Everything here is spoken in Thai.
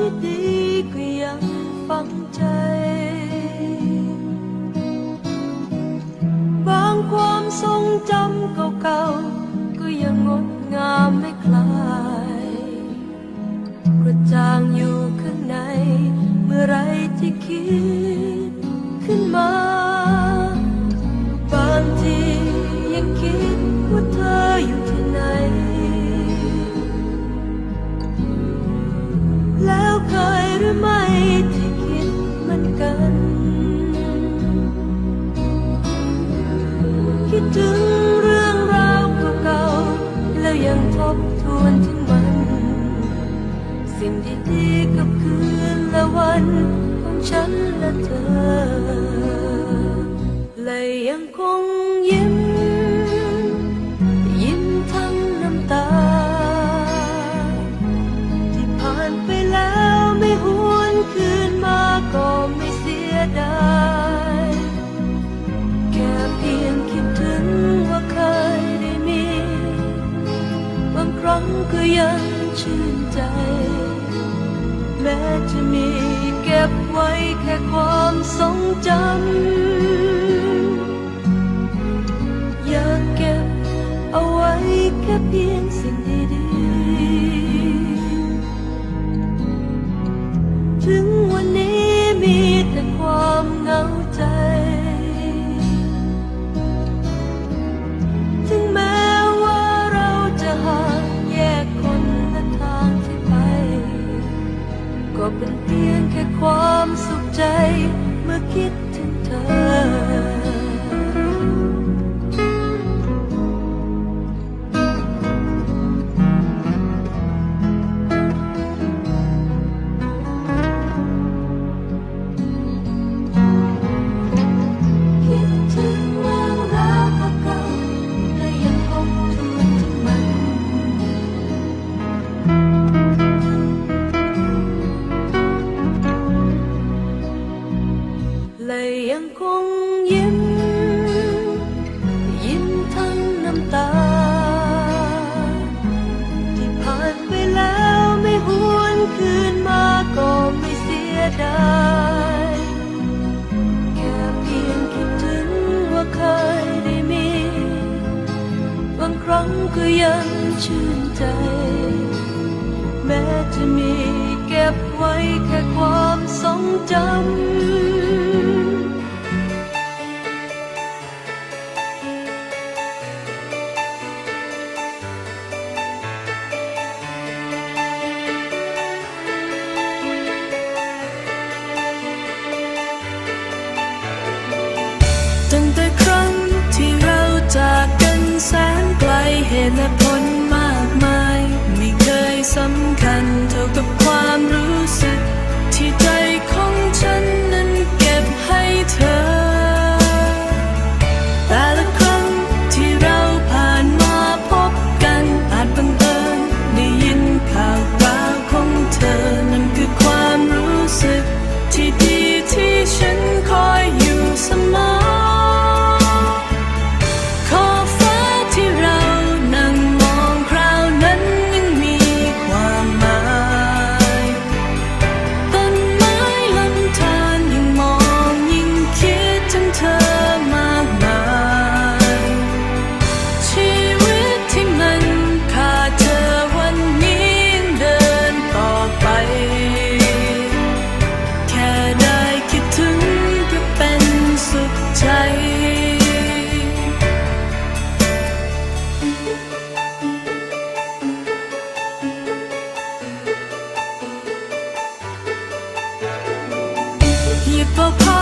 ที่ดีก็ยังฟังใจ บางความทรงจำเก่าๆก็ยังงดงามไม่คลาย 的泪眼เล อยากเก็บเอาไว้แค่เพียงสิ่งดีๆ ถึงวันนี้มีแต่ความเหงาใจ ถึงแม้ว่าเราจะห่างแยกคนละทางที่ไป ก็เป็นเพียงแค่ความสุขใจ kita ็ยังชื่นใจ แม้จะมีเก็บไว้แค่ความทรงจำ และผล hypocrite